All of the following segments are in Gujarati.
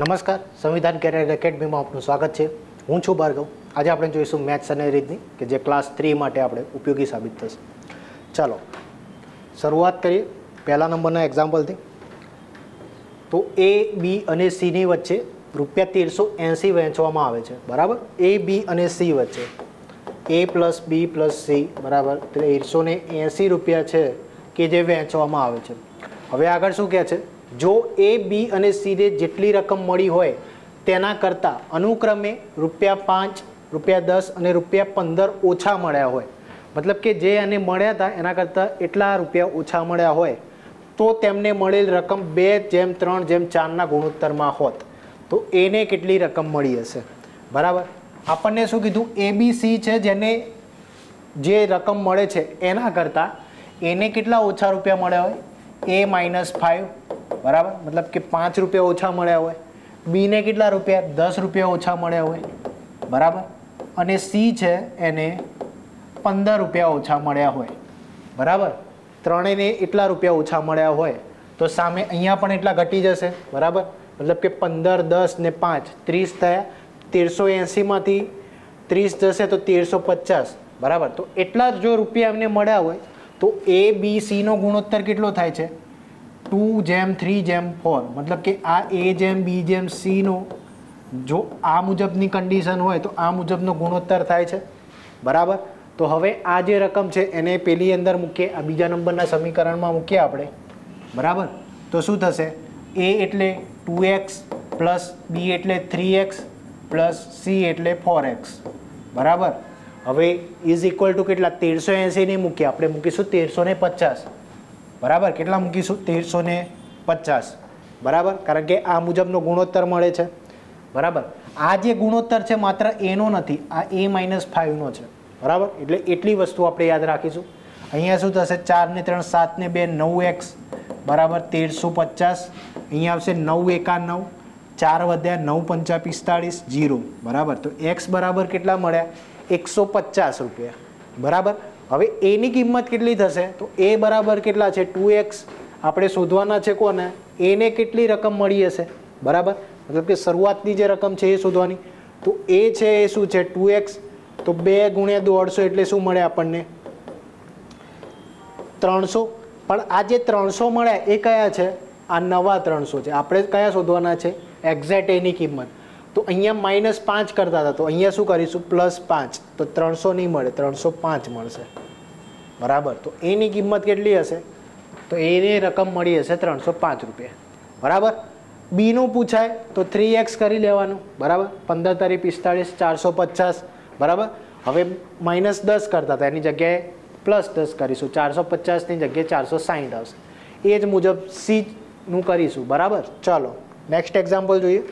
નમસ્કાર, સંવિધાન કેરિયર એકેડમીમાં આપનું સ્વાગત છે. હું છું ભાર્ગવ. આજે આપણે જોઈશું મેથ્સ અને રીતની, કે જે ક્લાસ થ્રી માટે આપણે ઉપયોગી સાબિત થશે. ચાલો, શરૂઆત કરીએ પહેલા નંબરના એક્ઝામ્પલથી તો એ બી અને સીની વચ્ચે રૂપિયા તેરસો એંસી વહેંચવામાં આવે છે. બરાબર? એ બી અને સી વચ્ચે. A plus B plus C બરાબર? તેરસો એંસી રૂપિયા છે કે જે વહેંચવામાં આવે છે. હવે આગળ શું કહે છે? જો એ બી અને સીને જેટલી રકમ મળી હોય, તેના કરતાં અનુક્રમે રૂપિયા પાંચ, રૂપિયા દસ અને રૂપિયા પંદર ઓછા મળ્યા હોય. મતલબ કે જે એને મળ્યા હતા, એના કરતાં એટલા રૂપિયા ઓછા મળ્યા હોય, તો તેમને મળેલ રકમ બે જેમ ત્રણ જેમ ચારના ગુણોત્તરમાં હોત. તો એને કેટલી રકમ મળી હશે? બરાબર? આપણને શું કીધું? એબીસી છે જેને જે રકમ મળે છે, એના કરતાં એને કેટલા ઓછા રૂપિયા મળ્યા હોય? એ માઇનસ ફાઇવ બરાબર? મતલબ કે પાંચ રૂપિયા ઓછા મળ્યા હોય. બીને કેટલા રૂપિયા? દસ રૂપિયા ઓછા મળ્યા હોય. બરાબર? અને સી છે, એને પંદર રૂપિયા ઓછા મળ્યા હોય. બરાબર? ત્રણેયને એટલા રૂપિયા ઓછા મળ્યા હોય. તો સામે અહીંયા પણ એટલા ઘટી જશે. બરાબર? મતલબ કે પંદર, દસ ને પાંચ, ત્રીસ થયા. તેરસો એંસીમાંથી ત્રીસ જશે તો તેરસો પચાસ. બરાબર? તો એટલા જ જો રૂપિયા એમને મળ્યા હોય તો એ બી સીનો ગુણોત્તર કેટલો થાય છે? ટુ જેમ થ્રી જેમ ફોર મતલબ કે આ એ જેમ બી જેમ સીનો જો આ મુજબની કન્ડિશન હોય તો આ મુજબનો ગુણોત્તર થાય છે. બરાબર? તો હવે આ જે રકમ છે એને પેલી અંદર મૂકીએ, આ બીજા નંબરના સમીકરણમાં મૂકીએ આપણે. બરાબર? તો શું થશે? એ એટલે ટુ એક્સ પ્લસ બી એટલે થ્રી એક્સ પ્લસ સી એટલે ફોર એક્સ બરાબર? હવે ઇઝ ઇક્વલ ટુ કેટલા? તેરસો એંસી નહીં મૂકીએ. આપણે મૂકીશું તેરસો ને પચાસ. બરાબર? કેટલા મૂકીશું? તેરસો ને પચાસ. બરાબર? કારણ કે આ મુજબનો ગુણોત્તર મળે છે. બરાબર? આ જે ગુણોત્તર છે માત્ર એનો નથી, આ એ માઇનસ ફાઇવનો છે. બરાબર? એટલે એટલી વસ્તુ આપણે યાદ રાખીશું. અહીંયા શું થશે? ચાર ને ત્રણ, સાત ને બે, નવ એક્સ. બરાબર? તેરસો પચાસ. અહીંયા આવશે નવ એકા નવ. ચાર વધ્યા નવ પંચા પિસ્તાળીસ, જીરો. બરાબર? તો એક્સ બરાબર કેટલા મળ્યા? એકસો પચાસ રૂપિયા. બરાબર? હવે એની કિંમત કેટલી થશે? તો એ બરાબર કેટલા છે? Two X. આપણે શોધવાના છે કોને? એને કેટલી રકમ મળી હશે? બરાબર? મતલબ કે શરૂઆતની જે રકમ છે એ શોધવાની. તો એ છે એ શું છે? Two X. તો બે ગુણ્યા દોઢસો એટલે શું મળે આપણને? ત્રણસો. પણ આ જે ત્રણસો મળ્યા, એ કયા છે? આ નવા ત્રણસો છે. આપણે કયા શોધવાના છે? એક્ઝેક્ટ એની કિંમત. તો અહીંયા માઇનસ પાંચ કરતા હતા. તો અહીંયા શું કરીશું? પ્લસ પાંચ. તો ત્રણસો નહીં મળે, ત્રણસો પાંચ મળશે. બરાબર? તો એની કિંમત કેટલી હશે? તો એની રકમ મળી હશે ત્રણસો પાંચ રૂપિયા. બરાબર? બીનું પૂછાય, તો થ્રી એક્સ કરી લેવાનું. બરાબર? પંદર તારી પિસ્તાળીસ, ચારસો પચાસ. બરાબર? હવે માઇનસ દસ કરતા હતા. એની જગ્યાએ પ્લસ દસ કરીશું. ચારસો પચાસની જગ્યાએ ચારસો સાહીઠ આવશે. એ જ મુજબ સીનું કરીશું. બરાબર? ચાલો. નેક્સ્ટ એક્ઝામ્પલ જોઈએ.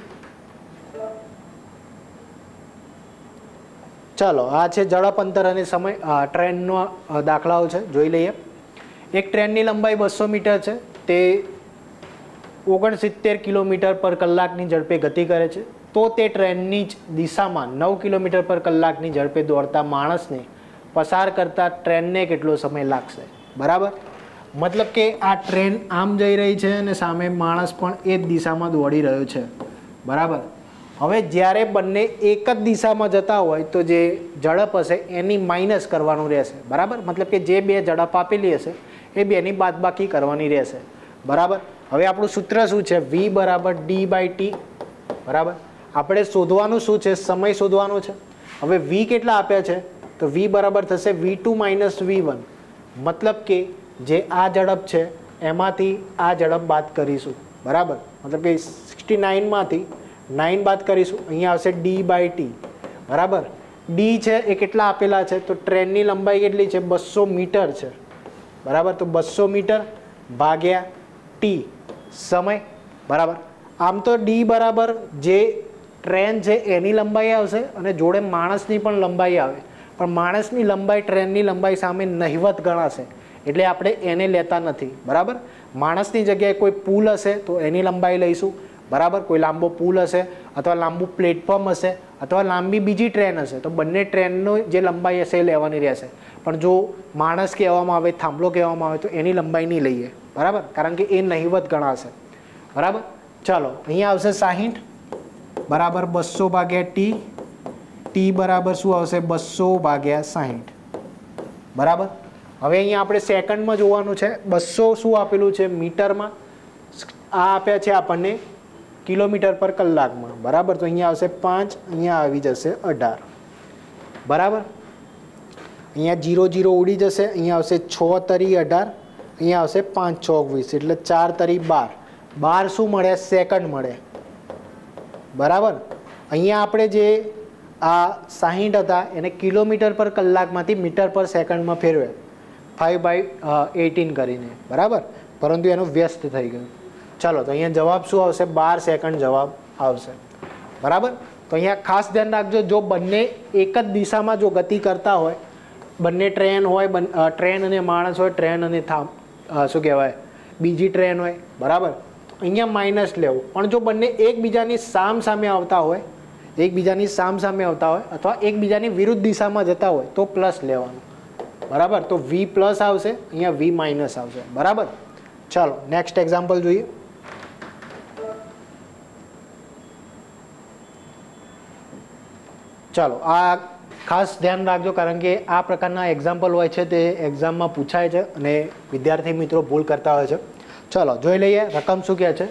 ચાલો, આ છે ઝડપ અંતર અને સમય ટ્રેનનો દાખલાઓ છે, જોઈ લઈએ. એક ટ્રેનની લંબાઈ બસો મીટર છે, તે ઓગણસિત્તેર કિલોમીટર પર કલાકની ઝડપે ગતિ કરે છે. તો તે ટ્રેનની જ દિશામાં નવ કિલોમીટર પર કલાકની ઝડપે દોડતા માણસને પસાર કરતા ટ્રેનને કેટલો સમય લાગશે? બરાબર? મતલબ કે આ ટ્રેન આમ જઈ રહી છે અને સામે માણસ પણ એ જ દિશામાં દોડી રહ્યો છે. બરાબર? હવે જ્યારે બંને એક જ દિશામાં જતા હોય તો જે ઝડપ હશે એની માઇનસ કરવાનું રહેશે. બરાબર? મતલબ કે જે બે ઝડપ આપેલી હશે, એ બેની બાદબાકી કરવાની રહેશે. બરાબર? હવે આપણું સૂત્ર શું છે? વી બરાબર ડી બાય ટી બરાબર? આપણે શોધવાનું શું છે? સમય શોધવાનો છે. હવે વી કેટલા આપ્યા છે? તો વી બરાબર થશે V two minus V one મતલબ કે જે આ ઝડપ છે, એમાંથી આ ઝડપ બાદ કરીશું. બરાબર? મતલબ કે સિક્સટી નાઇનમાંથી નાઇન બાદ કરીશું. અહીંયા આવશે ડી બાય ટી બરાબર? ડી છે એ કેટલા આપેલા છે? તો ટ્રેનની લંબાઈ કેટલી છે? બસો મીટર છે. બરાબર? તો બસો મીટર ભાગ્યા ટી સમય? બરાબર? આમ તો ડી બરાબર જે ટ્રેન છે એની લંબાઈ આવશે અને જોડે માણસની પણ લંબાઈ આવે. પણ માણસની લંબાઈ ટ્રેનની લંબાઈ સામે નહિવત ગણાશે. એટલે આપણે એને લેતા નથી. બરાબર? માણસની જગ્યાએ કોઈ પુલ હશે તો એની લંબાઈ લઈશું. બરાબર? કોઈ લાંબો પુલ હશે અથવા લાંબુ પ્લેટફોર્મ હશે અથવા લાંબી બીજી ટ્રેન હશે, તો બંને ટ્રેનનો જે લંબાઈ હશે એ લેવાની રહેશે. પણ જો માણસ કહેવામાં આવે, થાંભલો કહેવામાં આવે, તો એની લંબાઈ નહીં લઈએ. બરાબર? કારણ કે એ નહિવત ગણાશે. બરાબર? ચાલો, અહીંયા આવશે સાહીઠ. બરાબર બસો ભાગ્યા ટી ટી બરાબર શું આવશે? બસો ભાગ્યા સાહીઠ. બરાબર? હવે અહીંયા આપણે સેકન્ડમાં જોવાનું છે. બસો શું આપેલું છે? મીટરમાં. આ આપ્યા છે આપણને કિલોમીટર પર કલાકમાં. બરાબર? તો અહીંયા આવશે પાંચ, અહીંયા આવી જશે અઢાર. બરાબર? અહીંયા જીરો જીરો ઉડી જશે, અહીંયા આવશે છ તરી અઢાર, અહીંયા આવશે પાંચ છ વીસ એટલે ચાર તરી બાર. બાર શું મળે? સેકન્ડ મળે. બરાબર? અહીંયા આપણે જે આ સાહીઠ હતા, એને કિલોમીટર પર કલાકમાંથી મીટર પર સેકન્ડમાં ફેરવે. ફાઇવ બાય એટીન કરીને. બરાબર? પરંતુ એનું વ્યસ્ત થઈ ગયું. ચાલો, તો અહીંયા જવાબ શું આવશે? બાર સેકન્ડ જવાબ આવશે. બરાબર? તો અહીંયા ખાસ ધ્યાન રાખજો, જો બંને એક જ દિશામાં જો ગતિ કરતા હોય, બંને ટ્રેન હોય ટ્રેન અને માણસ હોય, ટ્રેન અને થામ શું કહેવાય? બીજી ટ્રેન હોય, બરાબર? અહીંયા માઇનસ લેવું. પણ જો બંને એકબીજાની સામ સામે આવતા હોય, એકબીજાની સામ સામે આવતા હોય, અથવા એકબીજાની વિરુદ્ધ દિશામાં જતા હોય, તો પ્લસ લેવાનું. બરાબર? તો વી પ્લસ આવશે, અહીંયા વી માઇનસ આવશે. બરાબર? ચાલો નેક્સ્ટ એક્ઝામ્પલ જોઈએ. ચાલો, આ ખાસ ધ્યાન રાખજો કારણ કે આ પ્રકારના એક્ઝામ્પલ હોય છે તે એક્ઝામમાં પૂછાય છે અને વિદ્યાર્થી મિત્રો ભૂલ કરતા હોય છે. ચાલો, જોઈ લઈએ રકમ શું કહે છે?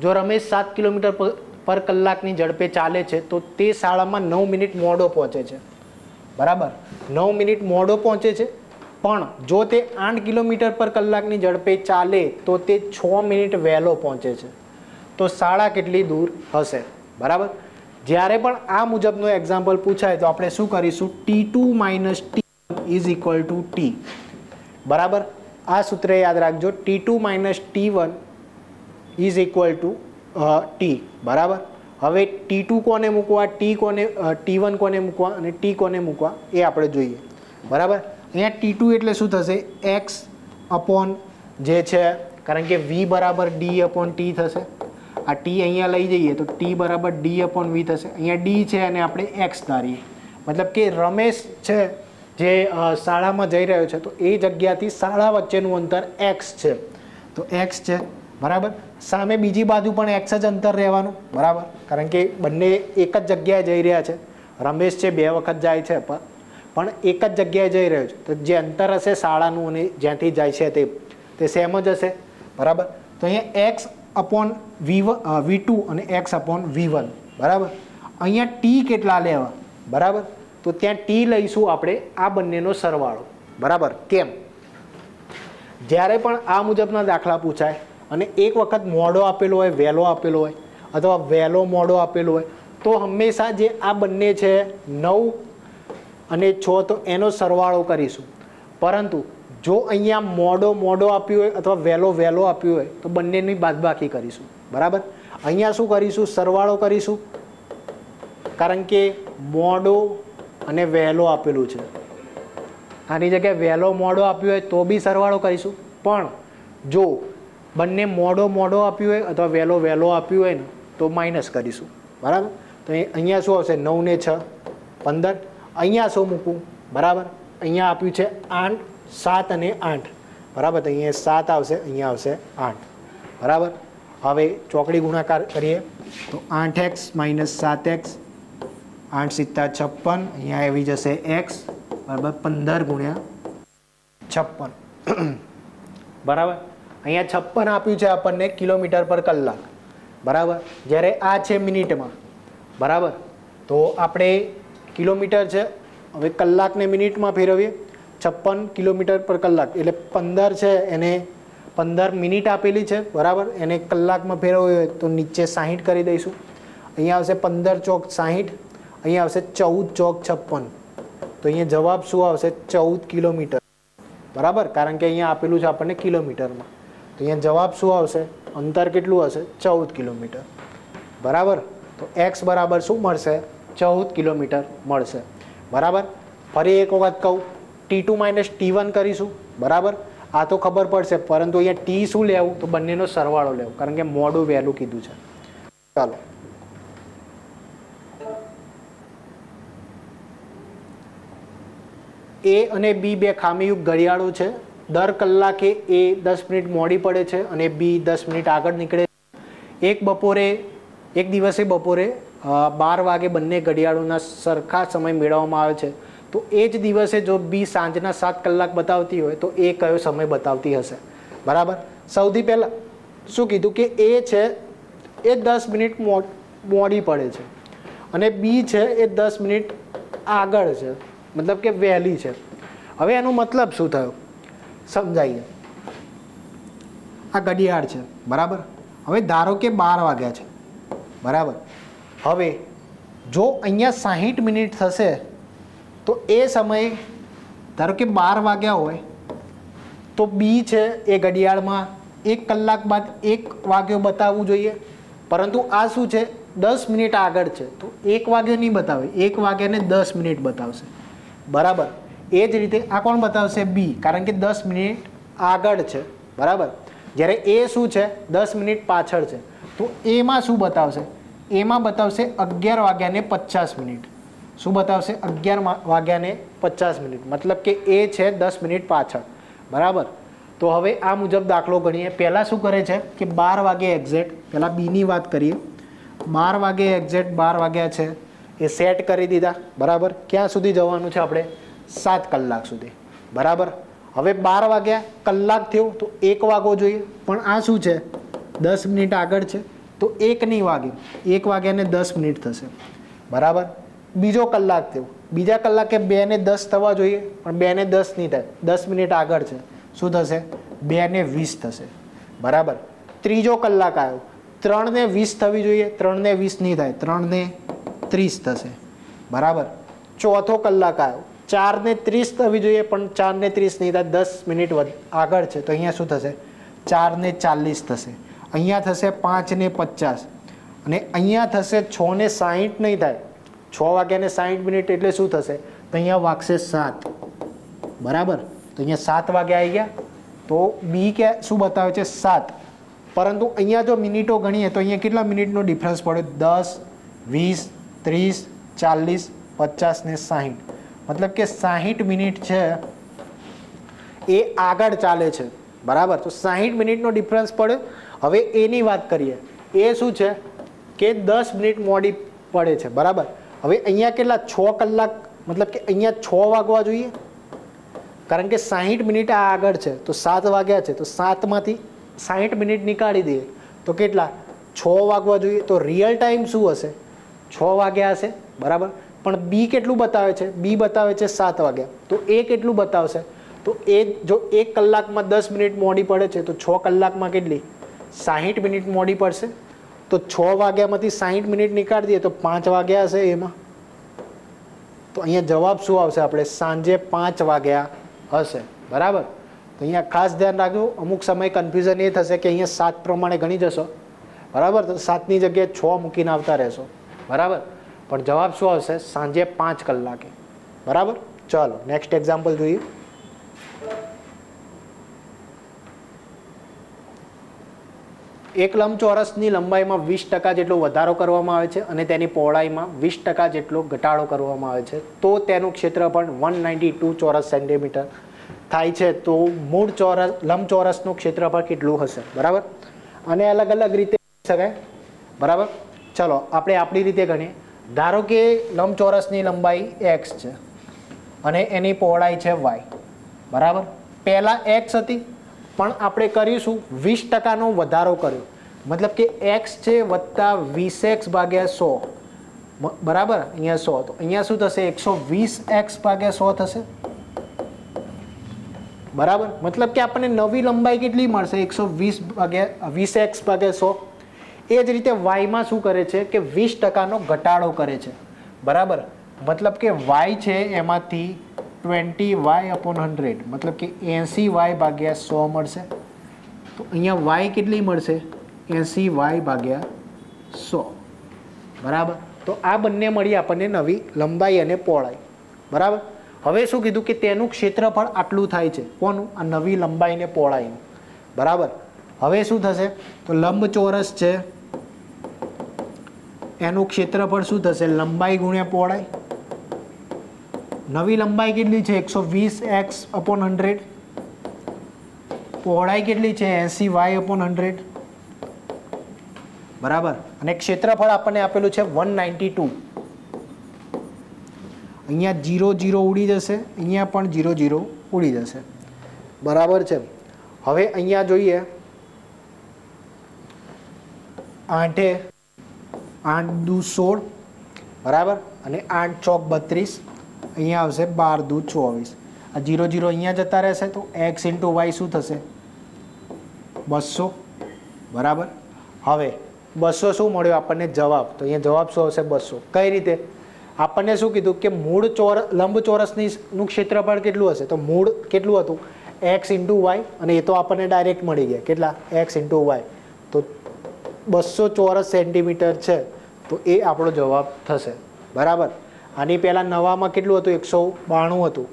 જો રમેશ સાત કિલોમીટર પર- કલાકની ઝડપે ચાલે છે, તો તે શાળામાં નવ મિનિટ મોડો પહોંચે છે. બરાબર? નવ મિનિટ મોડો પહોંચે છે, પણ જો તે આઠ કિલોમીટર પર કલાકની ઝડપે ચાલે, તો તે છ મિનિટ વહેલો પહોંચે છે. તો શાળા કેટલી દૂર હશે? બરાબર? જ્યારે પણ આ મુજબનું એક્ઝામ્પલ પૂછાય તો આપણે શું કરીશું? T two minus T is equal to T બરાબર? આ સૂત્ર યાદ રાખજો. T two minus T one is equal to T બરાબર? હવે ટી ટુ કોને મૂકવા? ટી કોને ટી વન કોને મૂકવા? અને ટી કોને મૂકવા? એ આપણે જોઈએ. બરાબર? અહીંયા ટી ટુ એટલે શું થશે? એક્સ અપોન જે છે, કારણ કે વી બરાબર ડી અપોન ટી થશે. આ ટી અહીંયા લઈ જઈએ તો ટી બરાબર ડી અપોન વી થશે. અહીંયા ડી છે અને આપણે એક્સ ધારીએ. મતલબ કે રમેશ છે જે શાળામાં જઈ રહ્યો છે, તો એ જગ્યાથી શાળા વચ્ચેનું અંતર એક્સ છે. તો એક્સ છે, બરાબર? સામે બીજી બાજુ પણ એક્સ જ અંતર રહેવાનું, બરાબર? કારણ કે બંને એક જ જગ્યાએ જઈ રહ્યા છે. રમેશ છે, બે વખત જાય છે પણ એક જ જગ્યાએ જઈ રહ્યો છે. તો જે અંતર હશે શાળાનું અને જ્યાંથી જાય છે તે તે સેમ જ હશે, બરાબર? તો અહીંયા X upon V V two અને એક્સ અપોન વી વન બરાબર? અહીંયા ટી કેટલા લેવા? બરાબર? તો ત્યાં ટી લઈશું આપણે આ બંનેનો સરવાળો. બરાબર? કેમ? જ્યારે પણ આ મુજબના દાખલા પૂછાય અને એક વખત મોડો આપેલો હોય, વહેલો આપેલો હોય, અથવા વહેલો મોડો આપેલો હોય, તો હંમેશા જે આ બંને છે નવ અને છ, તો એનો સરવાળો કરીશું. પરંતુ જો અહીંયા મોડો મોડો આપ્યું હોય અથવા વહેલો વહેલો આપ્યું હોય, તો બંનેની બાદબાકી કરીશું. બરાબર? અહીંયા શું કરીશું? સરવાળો કરીશું. કારણ કે મોડો અને વહેલો આપેલું છે. આની જગ્યાએ વહેલો મોડો આપ્યો હોય તો બી સરવાળો કરીશું. પણ જો બંને મોડો મોડો આપ્યું હોય અથવા વહેલો વહેલો આપ્યું હોય ને, તો માઇનસ કરીશું. બરાબર? તો અહીંયા શું આવશે? નવ ને છ. પંદર. અહીંયા શું મૂકું બરાબર? અહીંયા આપ્યું છે આઠ. સાત અને આઠ. બરાબર? તો અહીંયા સાત આવશે, અહીંયા આવશે આઠ. બરાબર? હવે ચોકડી ગુણાકાર કરીએ. તો આઠ એક્સ માઇનસ સાત એક્સ, આઠ સિત્તા છપ્પન, અહીંયા આવી જશે એક્સ, બરાબર પંદર ગુણ્યા છપ્પન. બરાબર? અહીંયા છપ્પન આપ્યું છે આપણને કિલોમીટર પર કલાક. બરાબર? જ્યારે આ છે મિનિટમાં. બરાબર? તો આપણે કિલોમીટર છે, હવે કલાકને મિનિટમાં ફેરવીએ. છપ્પન કિલોમીટર પર કલાક. એટલે પંદર છે, એને પંદર મિનિટ આપેલી છે, બરાબર? એને કલાકમાં ફેરવવી હોય તો નીચે સાહીઠ કરી દઈશું. અહીંયા આવશે પંદર ચોક સાહીઠ, અહીંયા આવશે ચૌદ ચોક છપ્પન. તો અહીંયા જવાબ શું આવશે? ચૌદ કિલોમીટર. બરાબર? કારણ કે અહીંયા આપેલું છે આપણને કિલોમીટરમાં. તો અહીંયા જવાબ શું આવશે? અંતર કેટલું હશે? ચૌદ કિલોમીટર. બરાબર? તો એક્સ બરાબર શું મળશે? ચૌદ કિલોમીટર મળશે. બરાબર? ફરી એક વખત કહું. T two minus T one કરીશું, બરાબર? આ તો ખબર પડશે, પરંતુ અહીંયા ટી શું લેવું? તો બંનેનો સરવાળો લેવું, કારણ કે મોડું વહેલું કીધું છે. ચાલો. એ અને બી બે ખામીયુક્ત ઘડિયાળો છે. દર કલાકે એ દસ મિનિટ મોડી પડે છે અને બી દસ મિનિટ આગળ નીકળે છે. એક બપોરે, એક દિવસે બપોરે બાર વાગે બંને ઘડિયાળોના સરખા સમય મેળવવામાં આવે છે. તો એ જ દિવસે જો બી સાંજના સાત કલાક બતાવતી હોય તો એ કયો સમય બતાવતી હશે? બરાબર? સૌથી પહેલાં શું કીધું કે એ છે, એ દસ મિનિટ મોડી પડે છે અને બી છે, એ દસ મિનિટ આગળ છે. મતલબ કે વહેલી છે. હવે એનો મતલબ શું થયો? સમજાઈએ. આ ઘડિયાળ છે. બરાબર? હવે ધારો કે બાર વાગ્યા છે. બરાબર? હવે જો અહીંયા સાહીઠ મિનિટ થશે તો એ સમયે, ધારો કે બાર વાગ્યા હોય, તો બી છે એ ઘડિયાળમાં, એક કલાક બાદ એક વાગ્યો બતાવવું જોઈએ. પરંતુ આ શું છે? દસ મિનિટ આગળ છે. તો એક વાગ્યો નહીં બતાવે. એક વાગ્યાને દસ મિનિટ બતાવશે. બરાબર? એ જ રીતે આ કોણ બતાવશે? બી કારણ કે દસ મિનિટ આગળ છે. બરાબર? જ્યારે એ શું છે? દસ મિનિટ પાછળ છે. તો એમાં શું બતાવશે? એમાં બતાવશે અગિયાર વાગ્યાને પચાસ મિનિટ. શું બતાવશે? અગિયાર વાગ્યાને પચાસ મિનિટ. મતલબ કે એ છે દસ મિનિટ પાછળ. બરાબર? તો હવે આ મુજબ દાખલો ગણીએ. પહેલાં શું કરે છે કે બાર વાગે એક્ઝેક્ટ પહેલાં બીની વાત કરીએ. બાર વાગે એક્ઝેક્ટ બાર વાગ્યા છે. એ સેટ કરી દીધા. બરાબર? ક્યાં સુધી જવાનું છે આપણે? સાત કલાક સુધી. બરાબર? હવે બાર વાગ્યા કલાક થયો, તો એક વાગવો જોઈએ. પણ આ શું છે? દસ મિનિટ આગળ છે. તો એક નહીં વાગે. એક વાગ્યાને દસ મિનિટ થશે. બરાબર? બીજો કલાક થયો. બીજા કલાકે બે ને દસ થવા જોઈએ, પણ બે ને દસ નહીં થાય. દસ મિનિટ આગળ છે. શું થશે? બે ને વીસ થશે. બરાબર? ત્રીજો કલાક આવ્યો. ત્રણ ને વીસ થવી જોઈએ ત્રણ ને વીસ નહીં થાય. ત્રણ ને ત્રીસ થશે. બરાબર? ચોથો કલાક આવ્યો. ચાર ને ત્રીસ થવી જોઈએ, પણ ચાર ને ત્રીસ નહીં થાય. દસ મિનિટ આગળ છે. તો અહીંયા શું થશે? ચાર ને ચાલીસ થશે. અહીંયા થશે પાંચ ને પચાસ. અને અહીંયા થશે છ ને સાહીઠ નહીં થાય. છ વાગ્યાને સાઠ મિનિટ એટલે શું થશે? તો અહીંયા વાગશે સાત. બરાબર? તો અહીંયા સાત વાગ્યા આવી ગયા. તો બી કે શું બતાવે છે? સાત. પરંતુ અહીંયા જો મિનિટો ગણીએ તો અહીંયા કેટલા મિનિટનો ડિફરન્સ પડ્યો દસ, વીસ, ત્રીસ, ચાલીસ, પચાસ ને સાહીઠ મતલબ કે સાહીઠ મિનિટ છે, એ આગળ ચાલે છે. બરાબર? તો સાહીઠ મિનિટનો ડિફરન્સ પડ્યો હવે એની વાત કરીએ. એ શું છે? કે દસ મિનિટ મોડી પડે છે. બરાબર? હવે અહીંયા કેટલા છ કલાક, મતલબ કે અહીંયા છ વાગવા જોઈએ? કારણ કે સાહીઠ મિનિટ આ આગળ છે, તો સાત વાગ્યા છે, તો સાતમાંથી સાહીઠ મિનિટ નીકાળી દઈએ. તો કેટલા? છ વાગવા જોઈએ, તો રિયલ ટાઈમ શું હશે? છ વાગ્યા હશે, બરાબર? પણ બી કેટલું બતાવે છે? બી બતાવે છે સાત વાગ્યા. તો એ કેટલું બતાવશે? તો એ જો એક કલાકમાં દસ મિનિટ મોડી પડે છે, તો છ કલાકમાં કેટલી? સાહીઠ મિનિટ મોડી પડશે. તો છ વાગ્યામાંથી સાહીઠ મિનિટ નીકાળી દઈએ તો પાંચ વાગ્યા હશે એમાં. તો અહીંયા જવાબ શું આવશે આપણે? સાંજે પાંચ વાગ્યા હશે. બરાબર? તો અહીંયા ખાસ ધ્યાન રાખજો, અમુક સમય કન્ફ્યુઝન એ થશે કે અહીંયા સાત પ્રમાણે ગણી જશો. બરાબર? તો સાતની જગ્યાએ છ મૂકીને આવતા રહેશો. બરાબર? પણ જવાબ શું આવશે? સાંજે પાંચ કલાકે. બરાબર? ચાલો નેક્સ્ટ એક્ઝામ્પલ જોઈએ. એક લંબચોરસની લંબાઈમાં વીસ ટકા જેટલો વધારો કરવામાં આવે છે અને તેની પહોળાઈમાં વીસ ટકા જેટલો ઘટાડો કરવામાં આવે છે. તો તેનું ક્ષેત્રફળ વન નાઇન્ટી ટુ ચોરસ સેન્ટીમીટર થાય છે. તો મૂળ ચોરસ, લંબચોરસનું ક્ષેત્રફળ કેટલું હશે? બરાબર? અને અલગ અલગ રીતે શકાય. બરાબર? ચલો, આપણે આપણી રીતે ગણીએ. ધારો કે લંબચોરસની લંબાઈ એક્સ છે અને એની પહોળાઈ છે વાય. બરાબર? પહેલાં એક્સ હતી પણ આપણે કરીશું વીસ ટકાનો વધારો કર્યો. મતલબ કે એક્સ છે વત્તા વીસ એક્સ ભાગ્યા સો. બરાબર? અહીંયા સો. તો અહીંયા શું થશે? એકસો વીસ એક્સ ભાગ્યા સો થશે. બરાબર? મતલબ કે આપણને નવી લંબાઈ કેટલી મળશે? એકસો વીસ ભાગ્યા વીસ એક્સ ભાગ્યા સો. એ જ રીતે વાયમાં શું કરે છે? કે વીસ ટકાનો ઘટાડો કરે છે. બરાબર? મતલબ કે વાય છે એમાંથી ટ્વેન્ટી વાય અપોન હંડ્રેડ મતલબ કે એંસી વાય ભાગ્યા સો મળશે તો અહીંયા વાય કેટલી મળશે એંસી વાય ભાગ્યા સો બરાબર તો આ બંને મળી આપણને નવી લંબાઈ અને પહોળાઈ બરાબર હવે શું કીધું કે તેનું ક્ષેત્રફળ આટલું થાય છે કોનું આ નવી લંબાઈને પહોળાઈનું બરાબર હવે શું થશે તો લંબચોરસ છે એનું ક્ષેત્રફળ શું થશે લંબાઈ ગુણ્યા પહોળાઈ નવી લંબાઈ કેટલી છે? એકસો વીસ એક્સ અપોન હંડ્રેડ પહોળાઈ કેટલી છે? એસી વાય અપોન હંડ્રેડ બરાબર? અને ક્ષેત્રફળ આપણને આપેલું છે વન નાઇન્ટી ટુ અહીંયા જીરો જીરો ઉડી જશે. અહીંયા પણ જીરો જીરો ઉડી જશે. બરાબર છે? હવે અહીંયા જોઈએ. આઠે આઠ દુ સોળ. બરાબર? અને આઠ ચોક બત્રીસ. અહીંયા આવશે બાર દૂ ચોવીસ. આ જીરો જીરો અહીંયા જતા રહેશે તો એક્સ ઇન્ટુ વાય શું થશે? બસો. બરાબર? હવે, બસો શું મળ્યો આપણને? જવાબ. તો અહીંયા જવાબ શું આવશે? બસો. કઈ રીતે? આપણને શું કીધું કે મૂળ ચોર, લંબચોરસની નું ક્ષેત્રફળ કેટલું હશે? તો મૂળ કેટલું હતું? એક્સ ઇન્ટુ વાય અને એ તો આપણને ડાયરેક્ટ મળી ગયા. કેટલા? એક્સ ઇન્ટુ વાય તો બસો ચોરસ સેન્ટીમીટર છે. તો એ આપણો જવાબ થશે. બરાબર? આની પહેલાં નવામાં કેટલું હતું? એકસો બાણું હતું.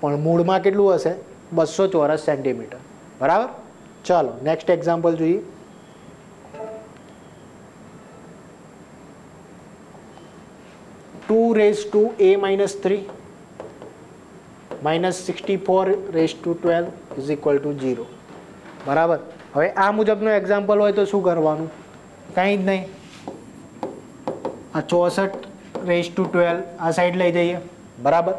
પણ મૂળમાં કેટલું હશે? બસો ચોરસ સેન્ટીમીટર. બરાબર? ચાલો નેક્સ્ટ એક્ઝામ્પલ જોઈએ. Two raise to A minus three minus sixty four raise to twelve is equal to zero બરાબર? હવે આ મુજબનો એક્ઝામ્પલ હોય તો શું કરવાનું? કંઈ જ નહીં. આ ચોસઠ રેસ ટુ ટ્વેલ્વ આ સાઈડ લઈ જઈએ. બરાબર?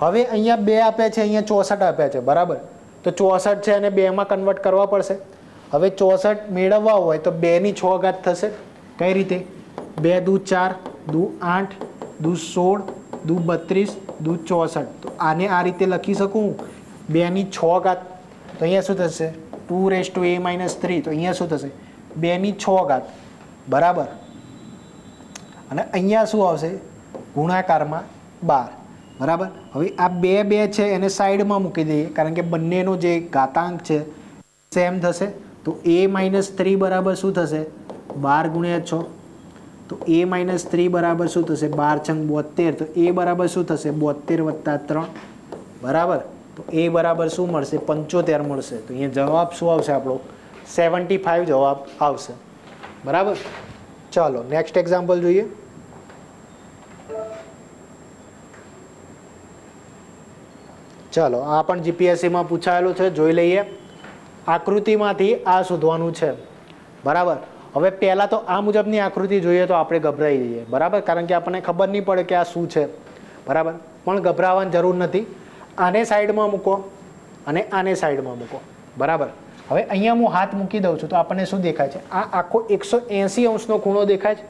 હવે અહીંયા બે આપ્યા છે, અહીંયા ચોસઠ આપ્યા છે, બરાબર? તો ચોસઠ છે અને બેમાં કન્વર્ટ કરવા પડશે. હવે ચોસઠ મેળવવા હોય તો બેની છ ઘાત થશે. કઈ રીતે? બે દુ ચાર, દુ આઠ, દુ સોળ, દુ બત્રીસ, દુ ચોસઠ. તો આને આ રીતે લખી શકું બેની છ ઘાત. તો અહીંયા શું થશે? Two raise to a minus three તો અહીંયા શું થશે? બેની છ ઘાત. બરાબર? અને અહીંયા શું આવશે? ગુણાકારમાં બાર. બરાબર? હવે આ બે બે છે એને સાઈડમાં મૂકી દઈએ, કારણ કે બંનેનો જે ઘાતાંક છે સેમ થશે. તો એ માઇનસ થ્રી બરાબર શું થશે? બાર ગુણ્યા છ. તો એ માઇનસ થ્રી બરાબર શું થશે? બાર છંગ બોતેર. તો એ બરાબર શું થશે? બોતેર વત્તા ત્રણ. બરાબર? તો એ બરાબર શું મળશે? પંચોતેર મળશે. તો અહીંયા જવાબ શું આવશે આપણો? સેવન્ટી ફાઇવ જવાબ આવશે. બરાબર? ચાલો નેક્સ્ટ એક્ઝામ્પલ જોઈએ. ચાલો, આ પણ જીપીએસસીમાં પૂછાયેલું છે, જોઈ લઈએ. આકૃતિમાંથી આ શોધવાનું છે. બરાબર? હવે પહેલાં તો આ મુજબની આકૃતિ જોઈએ તો આપણે ગભરાઈ જઈએ. બરાબર? કારણ કે આપણને ખબર નહીં પડે કે આ શું છે. બરાબર? પણ ગભરાવાની જરૂર નથી. આને સાઈડમાં મૂકો અને આને સાઈડમાં મૂકો. બરાબર? હવે અહીંયા હું હાથ મૂકી દઉં છું તો આપણને શું દેખાય છે? આ આખો એકસો એંસી અંશનો ખૂણો દેખાય છે.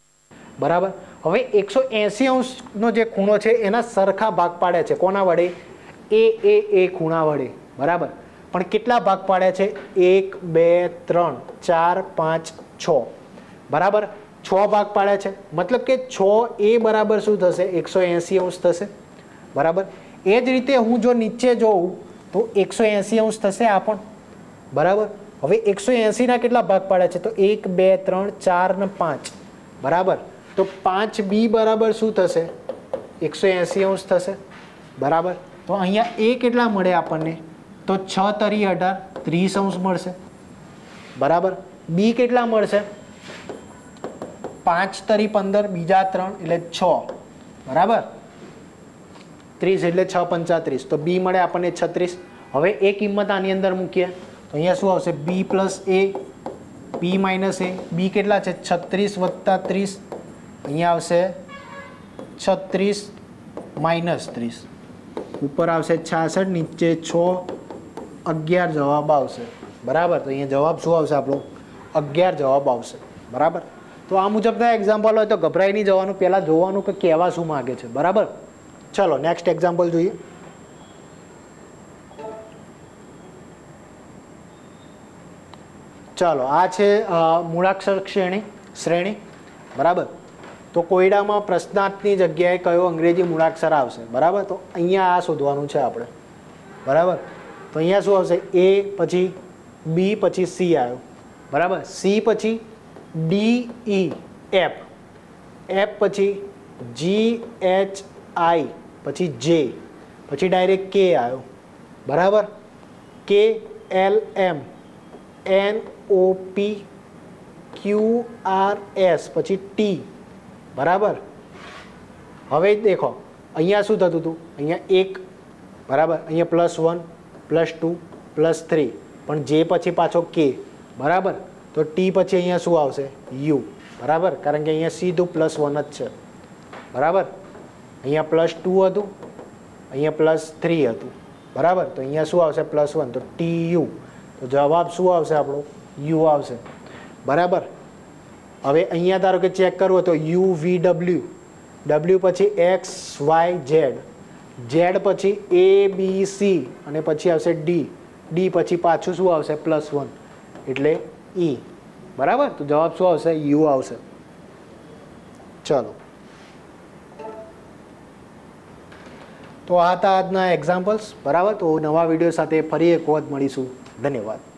બરાબર? હવે એકસો એંસી અંશનો જે ખૂણો છે, એના સરખા ભાગ પાડે છે. કોના વડે? એ એ એ ખૂણા વડે, બરાબર? પણ કેટલા ભાગ પાડ્યા છે? એક, બે, ત્રણ, ચાર, પાંચ, છ. બરાબર? છ ભાગ પાડ્યા છે. મતલબ કે છ એ બરાબર શું થશે? એકસો એંસી અંશ થશે. બરાબર? એ જ રીતે હું જો નીચે જોઉં, તો એકસો એંસી અંશ થશે આ પણ. બરાબર? હવે એકસો એંસીના કેટલા ભાગ પાડ્યા છે? તો એક, બે, ત્રણ, ચાર ને પાંચ. બરાબર? તો પાંચ બી બરાબર શું થશે? એકસો એંસી અંશ થશે. બરાબર? તો અહીંયા એ કેટલા મળે આપણને? તો છ તરી અઢાર, ત્રીસ અંશ મળશે. બરાબર? બી કેટલા મળશે? પાંચ તરી પંદર, બીજા ત્રણ, એટલે છ. બરાબર? ત્રીસ એટલે છ પંચાત્રીસ તો બી મળે આપણને છત્રીસ. હવે એ કિંમત આની અંદર મૂકીએ. તો અહીંયા શું આવશે? બી પ્લસ એ, બી માઇનસ એ. બી કેટલા છે? છત્રીસ વત્તા ત્રીસ. અહીંયા આવશે છત્રીસ માઇનસ ત્રીસ. ઉપર આવશે છાસઠ, નીચે છ, અગિયાર જવાબ આવશે. બરાબર? તો અહીંયા જવાબ શું આવશે આપણો? અગિયાર જવાબ આવશે. બરાબર? તો આ મુજબના એક્ઝામ્પલ હોય તો ગભરાઈ નહીં જવાનું. પહેલાં જોવાનું કે કહેવા શું માગે છે. બરાબર? ચલો નેક્સ્ટ એક્ઝામ્પલ જોઈએ. ચાલો, આ છે મૂળાક્ષર શ્રેણી શ્રેણી. બરાબર? તો કોયડામાં પ્રશ્નાર્થની જગ્યાએ કયો અંગ્રેજી મૂળાક્ષર આવશે? બરાબર? તો અહીંયા આ શોધવાનું છે આપણે. બરાબર? તો અહીંયા શું આવશે? એ પછી બી પછી સી આવ્યો. બરાબર? સી પછી ડી ઈ એફ. એફ પછી જી એચ આઈ પછી જે. પછી ડાયરેક્ટ કે આવ્યો. બરાબર? કે L M. N O P Q R S પછી ટી. બરાબર? હવે જ દેખો. અહીંયા શું થતું હતું? અહીંયા એક, બરાબર? અહીંયા plus one plus two plus three પણ જે પછી પાછો કે બરાબર? તો ટી પછી અહીંયા શું આવશે? યુ બરાબર? કારણ કે અહીંયા સીધું પ્લસ વન જ છે. બરાબર? અહીંયા પ્લસ ટુ હતું. અહીંયા પ્લસ થ્રી હતું. બરાબર? તો અહીંયા શું આવશે? પ્લસ વન તો ટી યુ તો જવાબ શું આવશે આપણો? યુ આવશે. બરાબર? હવે અહીંયા ધારો કે ચેક કરવું તો યુ વી ડબલ્યુ. ડબલ્યુ પછી એક્સ, વાય, ઝેડ. ઝેડ પછી એ, બી, સી. અને પછી આવશે ડી. ડી પછી પાછું શું આવશે? Plus one. એટલે ઈ. બરાબર? તો જવાબ શું આવશે? યુ આવશે. ચલો. તો આ હતા આજના એક્ઝામ્પલ્સ બરાબર? તો નવા વીડિયો સાથે ફરી એક વખત મળીશું. ધન્યવાદ.